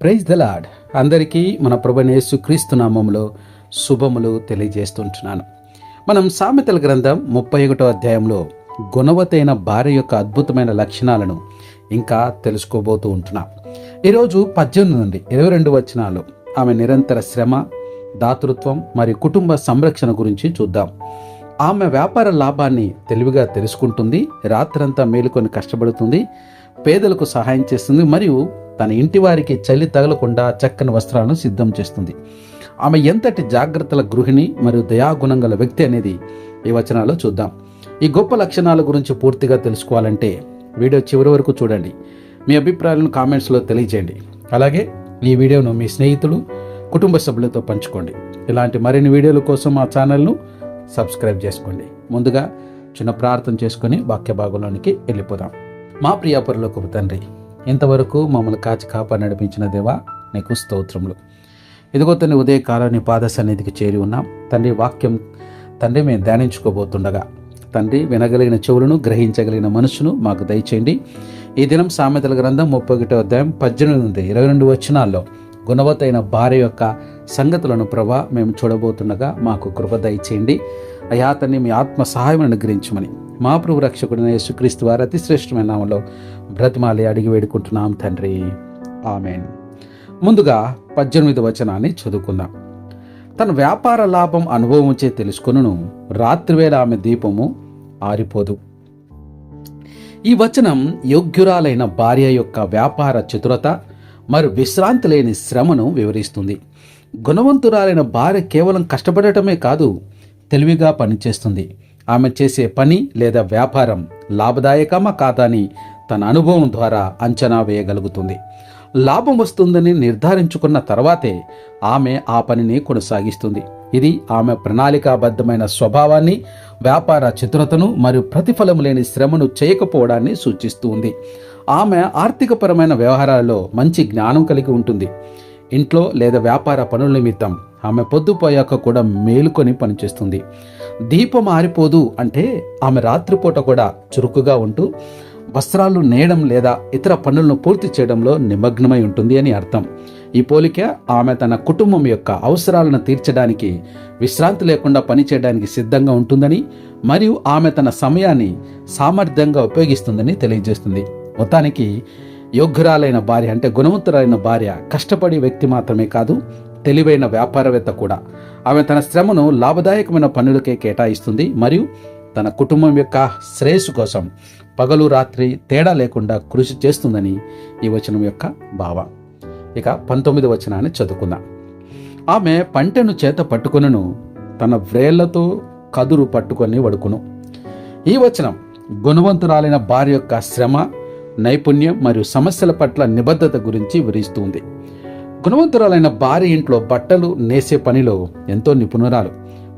Praise the lord అందరికీ మన ప్రభునేసు క్రీస్తు నామములో శుభములు తెలియజేస్తుంటున్నాను. మనం సామెతల గ్రంథం ముప్పై ఒకటో అధ్యాయంలో గుణవతైన భార్య యొక్క అద్భుతమైన లక్షణాలను ఇంకా తెలుసుకోబోతూ ఉంటున్నాం. ఈరోజు పద్దెనిమిది నుండి ఇరవై రెండు వచనాలు. ఆమె నిరంతర శ్రమ దాతృత్వం మరియు కుటుంబ సంరక్షణ గురించి చూద్దాం. ఆమె వ్యాపార లాభాన్ని తెలివిగా తెలుసుకుంటుంది రాత్రంతా మేలుకొని కష్టపడుతుంది పేదలకు సహాయం చేస్తుంది మరియు తన ఇంటి వారికి చలి తగలకుండా చక్కని వస్త్రాలను సిద్ధం చేస్తుంది. ఆమె ఎంతటి జాగ్రత్తల గృహిణి మరియు దయాగుణం గల వ్యక్తి అనేది ఈ వచనాల్లో చూద్దాం. ఈ గొప్ప లక్షణాల గురించి పూర్తిగా తెలుసుకోవాలంటే వీడియో చివరి వరకు చూడండి. మీ అభిప్రాయాలను కామెంట్స్లో తెలియజేయండి. అలాగే ఈ వీడియోను మీ స్నేహితులు కుటుంబ సభ్యులతో పంచుకోండి. ఇలాంటి మరిన్ని వీడియోల కోసం మా ఛానల్ను సబ్స్క్రైబ్ చేసుకోండి. ముందుగా చిన్న ప్రార్థన చేసుకుని వాక్య భాగంలోనికి వెళ్ళిపోదాం. మా ప్రియాపరులకు తండ్రి ఇంతవరకు మమ్మల్ని కాచి కాపా నడిపించిన దేవా నీకు స్తోత్రములు. ఇదిగో తండ్రి ఉదయకాలం నీ పాద సన్నిధికి చేరి ఉన్నాం. తండ్రి వాక్యం తండ్రి మేము ధ్యానించుకోబోతుండగా. తండ్రి వినగలిగిన చెవులను గ్రహించగలిగిన మనసును మాకు దయచేయండి. ఈ దినం సామెతల గ్రంథం ముప్పై ఒకటో అధ్యాయం పద్దెనిమిది నుండి ఇరవై రెండు వచనాల్లో గుణవతైన భార్య యొక్క సంగతులను ప్రభా మేము చూడబోతుండగా మాకు కృప దయచేయండి. అయా అతన్ని మీ ఆత్మ సహాయం అనుగ్రహించమని మా ప్రభు రక్షకుడైన యేసుక్రీస్తు వారి అతి శ్రేష్టమైన నామంలో బ్రతిమాలి అడిగి వేడుకుంటున్నాం తండ్రి. ఆమెన్. ముందుగా పద్దెనిమిది వచనాన్ని చదువుకుందాం. తన వ్యాపార లాభం అనుభవించే తెలుసుకొనును రాత్రివేళ ఆమె దీపము ఆరిపోదు. ఈ వచనం యోగ్యురాలైన భార్య యొక్క వ్యాపార చతురత మరియు విశ్రాంతి లేని శ్రమను వివరిస్తుంది. గుణవంతురాలైన భార్య కేవలం కష్టపడటమే కాదు తెలివిగా పనిచేస్తుంది. ఆమె చేసే పని లేదా వ్యాపారం లాభదాయకమా కాదని తన అనుభవం ద్వారా అంచనా వేయగలుగుతుంది. లాభం వస్తుందని నిర్ధారించుకున్న తర్వాతే ఆమె ఆ పనిని కొనసాగిస్తుంది. ఇది ఆమె ప్రణాళికాబద్ధమైన స్వభావాన్ని వ్యాపార చతురతను మరియు ప్రతిఫలం లేని శ్రమను చేయకపోవడాన్ని సూచిస్తుంది. ఆమె ఆర్థికపరమైన వ్యవహారాల్లో మంచి జ్ఞానం కలిగి ఉంటుంది. ఇంట్లో లేదా వ్యాపార పనుల నిమిత్తం ఆమె పొద్దుపోయాక కూడా మేలుకొని పనిచేస్తుంది. దీపం ఆరిపోదు అంటే ఆమె రాత్రిపూట కూడా చురుకుగా ఉంటూ వస్త్రాలు నేయడం లేదా ఇతర పనులను పూర్తి చేయడంలో నిమగ్నమై ఉంటుంది అని అర్థం. ఈ పోలిక ఆమె తన కుటుంబం యొక్క అవసరాలను తీర్చడానికి విశ్రాంతి లేకుండా పనిచేయడానికి సిద్ధంగా ఉంటుందని మరియు ఆమె తన సమయాన్ని సామర్థ్యంగా ఉపయోగిస్తుందని తెలియజేస్తుంది. మొత్తానికి యోగ్యురాలైన భార్య అంటే గుణవంతురాలైన భార్య కష్టపడి వ్యక్తి మాత్రమే కాదు తెలివైన వ్యాపారవేత్త కూడా. ఆమె తన శ్రమను లాభదాయకమైన పనులకే కేటాయిస్తుంది మరియు తన కుటుంబం యొక్క శ్రేయస్సు కోసం పగలు రాత్రి తేడా లేకుండా కృషి చేస్తుందని ఈ వచనం యొక్క భావ. ఇక పంతొమ్మిది వచనాన్ని చదువుకుందాం. ఆమె పంటను చేత పట్టుకొనును తన వ్రేళ్ళతో కదురు పట్టుకొని వడుకును. ఈ వచనం గుణవంతురాలైన భార్య యొక్క శ్రమ నైపుణ్యం మరియు సమస్యల పట్ల నిబద్ధత గురించి వివరిస్తుంది గుణవంతురాలైన భార్య ఇంట్లో బట్టలు నేసే పనిలో ఎంతో నిపుణురాలు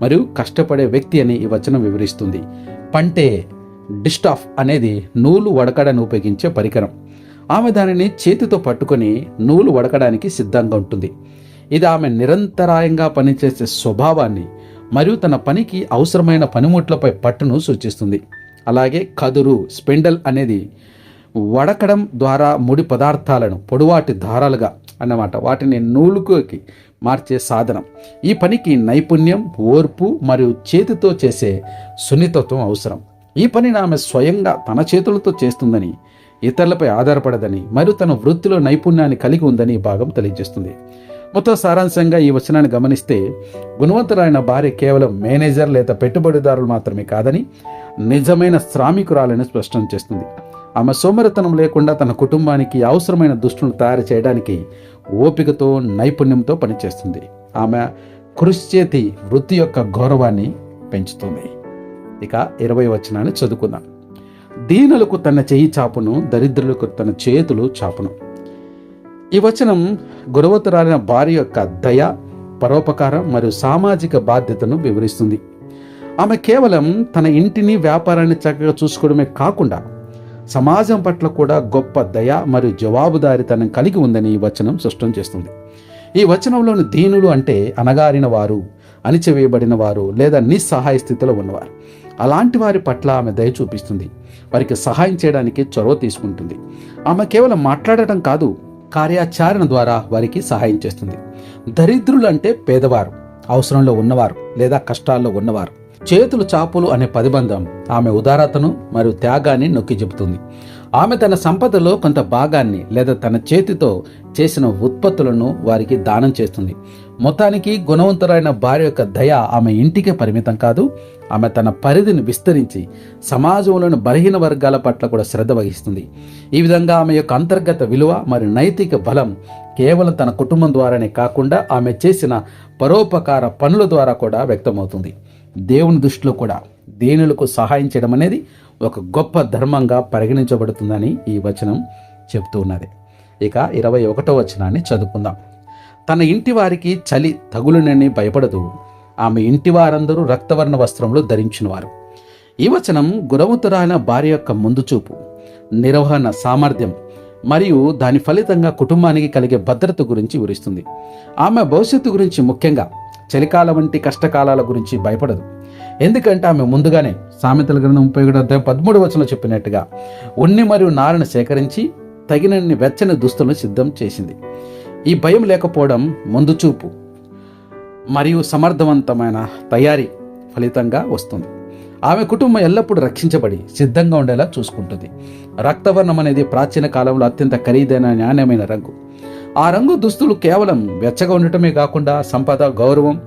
మరియు కష్టపడే వ్యక్తి అని ఈ వచనం వివరిస్తుంది. పంటే డిస్టాఫ్ అనేది నూలు వడకడను ఉపయోగించే పరికరం. ఆమె దానిని చేతితో పట్టుకొని నూలు వడకడానికి సిద్ధంగా ఉంటుంది. ఇది ఆమె నిరంతరాయంగా పనిచేసే స్వభావాన్ని మరియు తన పనికి అవసరమైన పనిముట్లపై పట్టును సూచిస్తుంది. అలాగే కదురు స్పెండల్ అనేది వడకడం ద్వారా ముడి పదార్థాలను పొడవాటి దారాలుగా అన్నమాట. వాటిని నూలుకోకి మార్చే సాధనం. ఈ పనికి నైపుణ్యం ఓర్పు మరియు చేతితో చేసే సున్నితత్వం అవసరం. ఈ పనిని ఆమె స్వయంగా తన చేతులతో చేస్తుందని ఇతరులపై ఆధారపడదని మరియు తన వృత్తిలో నైపుణ్యాన్ని కలిగి ఉందని ఈ భాగం తెలియజేస్తుంది. మొత్తం సారాంశంగా ఈ వచనాన్ని గమనిస్తే గుణవంతులైన భార్య కేవలం మేనేజర్ లేదా పెట్టుబడిదారులు మాత్రమే కాదని నిజమైన శ్రామికురాలని స్పష్టం చేస్తుంది. ఆమె సోమరితనం లేకుండా తన కుటుంబానికి అవసరమైన దుస్తులను తయారు చేయడానికి ఓపికతో నైపుణ్యంతో పనిచేస్తుంది. ఆమె కృషి చేతి వృత్తి యొక్క గౌరవాన్ని పెంచుతుంది. ఇక ఇరవై వచనాన్ని చదువుకుందాం. దీనులకు తన చేయి చాపును దరిద్రులకు తన చేతులు చాపును. ఈ వచనం గురవతరాలిన భార్య యొక్క దయ పరోపకారం మరియు సామాజిక బాధ్యతను వివరిస్తుంది. ఆమె కేవలం తన ఇంటిని వ్యాపారాన్ని చక్కగా చూసుకోవడమే కాకుండా సమాజం పట్ల కూడా గొప్ప దయ మరియు జవాబుదారితనం కలిగి ఉందని ఈ వచనం స్పష్టం చేస్తుంది. ఈ వచనంలోని దీనులు అంటే అనగారిన వారు అణిచివేయబడిన వారు లేదా నిస్సహాయ స్థితిలో ఉన్నవారు. అలాంటి వారి పట్ల ఆమె దయ చూపిస్తుంది. వారికి సహాయం చేయడానికి చొరవ తీసుకుంటుంది. ఆమె కేవలం మాట్లాడటం కాదు కార్యాచరణ ద్వారా వారికి సహాయం చేస్తుంది. దరిద్రులు అంటే పేదవారు అవసరంలో ఉన్నవారు లేదా కష్టాల్లో ఉన్నవారు. చేతులు చాపులు అనే పదిబంధం ఆమె ఉదారతను మరియు త్యాగాన్ని నొక్కి చెబుతుంది. ఆమె తన సంపదలో కొంత భాగాన్ని లేదా తన చేతితో చేసిన ఉత్పత్తులను వారికి దానం చేస్తుంది. మొత్తానికి గుణవంతురైన భార్య యొక్క దయ ఆమె ఇంటికే పరిమితం కాదు ఆమె తన పరిధిని విస్తరించి సమాజంలోని బలహీన వర్గాల పట్ల కూడా శ్రద్ధ వహిస్తుంది. ఈ విధంగా ఆమె యొక్క అంతర్గత విలువ మరియు నైతిక బలం కేవలం తన కుటుంబం ద్వారానే కాకుండా ఆమె చేసిన పరోపకార పనుల ద్వారా కూడా వ్యక్తమవుతుంది. దేవుని దృష్టిలో కూడా దీనులకు సహాయం చేయడం అనేది ఒక గొప్ప ధర్మంగా పరిగణించబడుతుందని ఈ వచనం చెబుతూ ఉన్నది. ఇక ఇరవై ఒకటో వచనాన్ని చదువుకుందాం. తన ఇంటి వారికి చలి తగులునని భయపడదు. ఆమె ఇంటి వారందరూ రక్తవర్ణ వస్త్రములు ధరించినవారు. ఈ వచనం గుణవంతురాలైన భార్య యొక్క ముందు చూపు నిర్వహణ సామర్థ్యం మరియు దాని ఫలితంగా కుటుంబానికి కలిగే భద్రత గురించి వివరిస్తుంది. ఆమె భవిష్యత్తు గురించి ముఖ్యంగా చలికాలం వంటి కష్టకాలాల గురించి భయపడదు. ఎందుకంటే ఆమె ముందుగానే సామెతల గ్రంథం ముప్పై ఒకటి అధ్యాయం పదమూడు వచనంలో చెప్పినట్టుగా ఉన్ని మరియు నారను సేకరించి తగినన్ని వెచ్చని దుస్తులను సిద్ధం చేసింది. ఈ భయం లేకపోవడం ముందు చూపు మరియు సమర్థవంతమైన తయారీ ఫలితంగా వస్తుంది. ఆమె కుటుంబం ఎల్లప్పుడూ రక్షించబడి సిద్ధంగా ఉండేలా చూసుకుంటుంది. రక్తవర్ణం అనేది ప్రాచీన కాలంలో అత్యంత ఖరీదైన నాణ్యమైన రంగు. ఆ రంగు దుస్తులు కేవలం వెచ్చగా ఉండటమే కాకుండా సంపద గౌరవం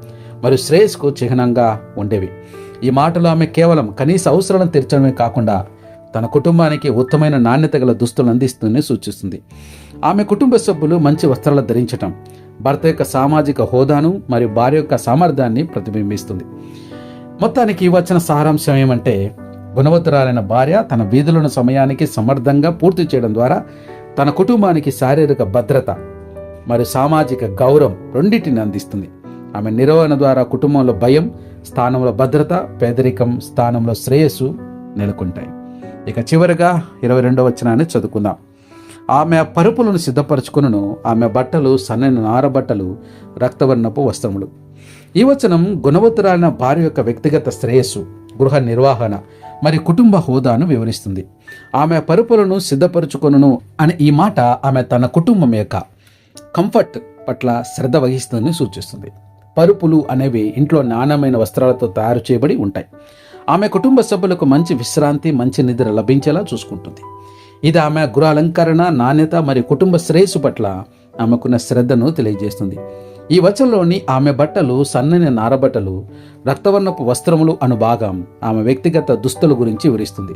మరియు శ్రేయస్కు చిహ్నంగా ఉండేవి. ఈ మాటలు ఆమె కేవలం కనీస అవసరాలను తీర్చడమే కాకుండా తన కుటుంబానికి ఉత్తమైన నాణ్యత గల దుస్తులు అందిస్తుందని సూచిస్తుంది. ఆమె కుటుంబ సభ్యులు మంచి వస్త్రాలు ధరించటం భర్త యొక్క సామాజిక హోదాను మరియు భార్య యొక్క సామర్థ్యాన్ని ప్రతిబింబిస్తుంది. మొత్తానికి వచ్చిన సారాంశం ఏమంటే గుణవంతురాలైన భార్య తన వీధులను సమయానికి సమర్థంగా పూర్తి చేయడం ద్వారా తన కుటుంబానికి శారీరక భద్రత మరియు సామాజిక గౌరవం రెండింటిని అందిస్తుంది. ఆమె నిర్వహణ ద్వారా కుటుంబంలో భయం స్థానంలో భద్రత పేదరికం స్థానంలో శ్రేయస్సు నెలకొంటాయి. ఇక చివరిగా ఇరవై రెండవ వచనాన్ని చదువుకుందాం. ఆమె పరుపులను సిద్ధపరచుకును ఆమె బట్టలు సన్నని నార బట్టలు రక్తవర్ణపు వస్త్రములు. ఈ వచనం గుణవంతురాలైన భార్య యొక్క వ్యక్తిగత శ్రేయస్సు గృహ నిర్వహణ మరి కుటుంబ హోదాను వివరిస్తుంది. ఆమె పరుపులను సిద్ధపరచుకొనును అనే ఈ మాట ఆమె తన కుటుంబం యొక్క కంఫర్ట్ పట్ల శ్రద్ధ వహిస్తుందని సూచిస్తుంది. పరుపులు అనేవి ఇంట్లో నాణ్యమైన వస్త్రాలతో తయారు చేయబడి ఉంటాయి. ఆమె కుటుంబ సభ్యులకు మంచి విశ్రాంతి మంచి నిద్ర లభించేలా చూసుకుంటుంది. ఇది ఆమె గృహ అలంకరణ నాణ్యత మరియు కుటుంబ శ్రేయస్సు పట్ల ఆమెకున్న శ్రద్ధను తెలియజేస్తుంది. ఈ వచనంలోని ఆమె బట్టలు సన్నని నారబట్టలు రక్తవర్ణపు వస్త్రములు అను భాగం ఆమె వ్యక్తిగత దుస్తుల గురించి వివరిస్తుంది.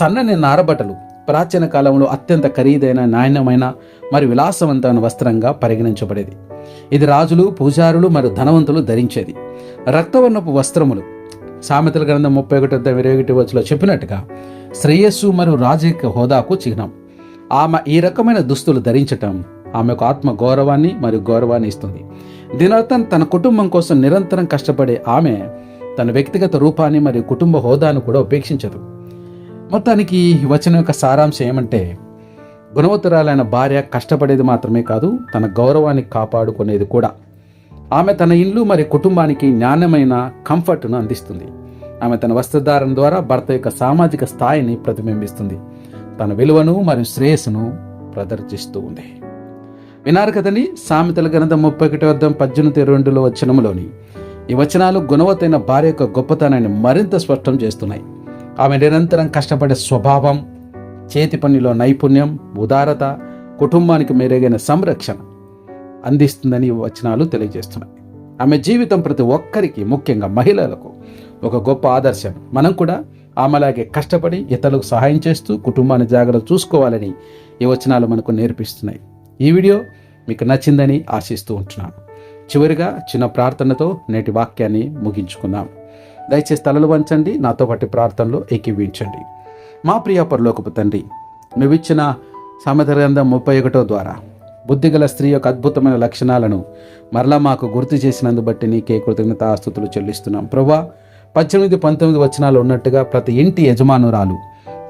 సన్నని నారబట్టలు ప్రాచీన కాలంలో అత్యంత ఖరీదైన నాణ్యమైన మరియు విలాసవంతమైన వస్త్రంగా పరిగణించబడేది. ఇది రాజులు పూజారులు మరియు ధనవంతులు ధరించేది. రక్తవర్ణపు వస్త్రములు. సామెతల గ్రంథం ముప్పై ఒకటి ఇరవై ఒకటి వచ్చులో చెప్పినట్టుగా శ్రేయస్సు మరియు రాజకీయ హోదాకు చిహ్నం. ఆమె ఈ రకమైన దుస్తులు ధరించటం ఆమెకు ఆత్మ గౌరవాన్ని మరియు గౌరవాన్ని ఇస్తుంది. దీనర్థం తన కుటుంబం కోసం నిరంతరం కష్టపడే ఆమె తన వ్యక్తిగత రూపాన్ని మరియు కుటుంబ హోదాను కూడా ఉపేక్షించదు. మొత్తానికి ఈ వచనం యొక్క సారాంశం ఏమంటే గుణవంతురాలైన భార్య కష్టపడేది మాత్రమే కాదు తన గౌరవాన్ని కాపాడుకునేది కూడా. ఆమె తన ఇల్లు మరియు కుటుంబానికి నాణ్యమైన కంఫర్ట్ను అందిస్తుంది. ఆమె తన వస్త్రధారణ ద్వారా భర్త యొక్క సామాజిక స్థాయిని ప్రతిబింబిస్తుంది. తన విలువను మరియు శ్రేయస్సును ప్రదర్శిస్తూ ఉంది. వినారు కదండి సామెతల గ్రంథం ముప్పై ఒకటి వద్ద పద్దెనిమిది రెండులో వచనములోని ఈ వచనాలు గుణవతైన భార్య యొక్క గొప్పతనాన్ని మరింత స్పష్టం చేస్తున్నాయి. ఆమె నిరంతరం కష్టపడే స్వభావం చేతి పనిలో నైపుణ్యం ఉదారత కుటుంబానికి మెరుగైన సంరక్షణ అందిస్తుందని వచనాలు తెలియజేస్తున్నాయి. ఆమె జీవితం ప్రతి ఒక్కరికి ముఖ్యంగా మహిళలకు ఒక గొప్ప ఆదర్శం. మనం కూడా ఆమెలాగే కష్టపడి ఇతరులకు సహాయం చేస్తూ కుటుంబాన్ని జాగ్రత్త చూసుకోవాలని ఈ వచనాలు మనకు నేర్పిస్తున్నాయి. ఈ వీడియో మీకు నచ్చిందని ఆశిస్తూ ఉంటున్నాను. చివరిగా చిన్న ప్రార్థనతో నేటి వాక్యాన్ని ముగించుకుందాం. దయచేసి తలలు వంచండి నాతో పాటు ప్రార్థనలో ఏకీవించండి మా ప్రియ పరలోకపు తండ్రి నువ్విచ్చిన సామెత గ్రంథం ముప్పై ఒకటో ద్వారా బుద్ధిగల స్త్రీ యొక్క అద్భుతమైన లక్షణాలను మరలా మాకు గుర్తు చేసినందు బట్టి నీకే కృతజ్ఞతాస్తుతులు చెల్లిస్తున్నాం. ప్రభా పద్దెనిమిది పంతొమ్మిది వచనాలు ఉన్నట్టుగా ప్రతి ఇంటి యజమానురాలు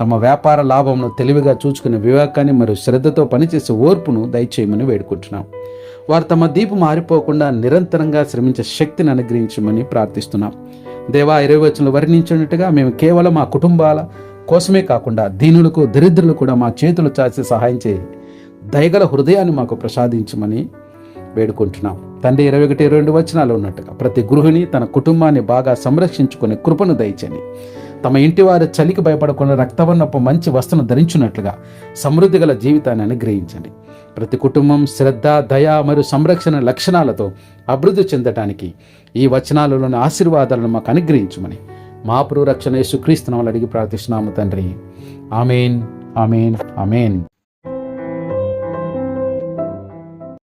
తమ వ్యాపార లాభంను తెలివిగా చూచుకునే వివేకాన్ని మరియు శ్రద్ధతో పనిచేసే ఓర్పును దయచేయమని వేడుకుంటున్నాం. వారు తమ దీపు మారిపోకుండా నిరంతరంగా శ్రమించే శక్తిని అనుగ్రహించమని ప్రార్థిస్తున్నాం. దేవా ఇరవై వచ్చిన వర్ణించినట్టుగా మేము కేవలం మా కుటుంబాల కోసమే కాకుండా దీనులకు దరిద్రులు కూడా మా చేతులు చాచి సహాయం చేయి. దయగల హృదయాన్ని మాకు ప్రసాదించమని వేడుకుంటున్నాం. తండ్రి ఇరవై ఒకటి ఇరవై రెండు వచనాలు ఉన్నట్టుగా ప్రతి గృహిణి తన కుటుంబాన్ని బాగా సంరక్షించుకునే కృపను దయచని తమ ఇంటి వారి చలికి భయపడకుండా రక్తవర్ణపు మంచి వస్త్రం ధరించినట్లుగా సమృద్ధి గల జీవితాన్ని అనుగ్రహించండి. ప్రతి కుటుంబం శ్రద్ధ దయ మరియు సంరక్షణ లక్షణాలతో అభివృద్ధి చెందటానికి ఈ వచనాలలోని ఆశీర్వాదాలను మాకు అనుగ్రహించమని మా రక్షణ యేసుక్రీస్తునామలు అడిగి ప్రార్థిస్తున్నాము తండ్రి. Amen amen amen.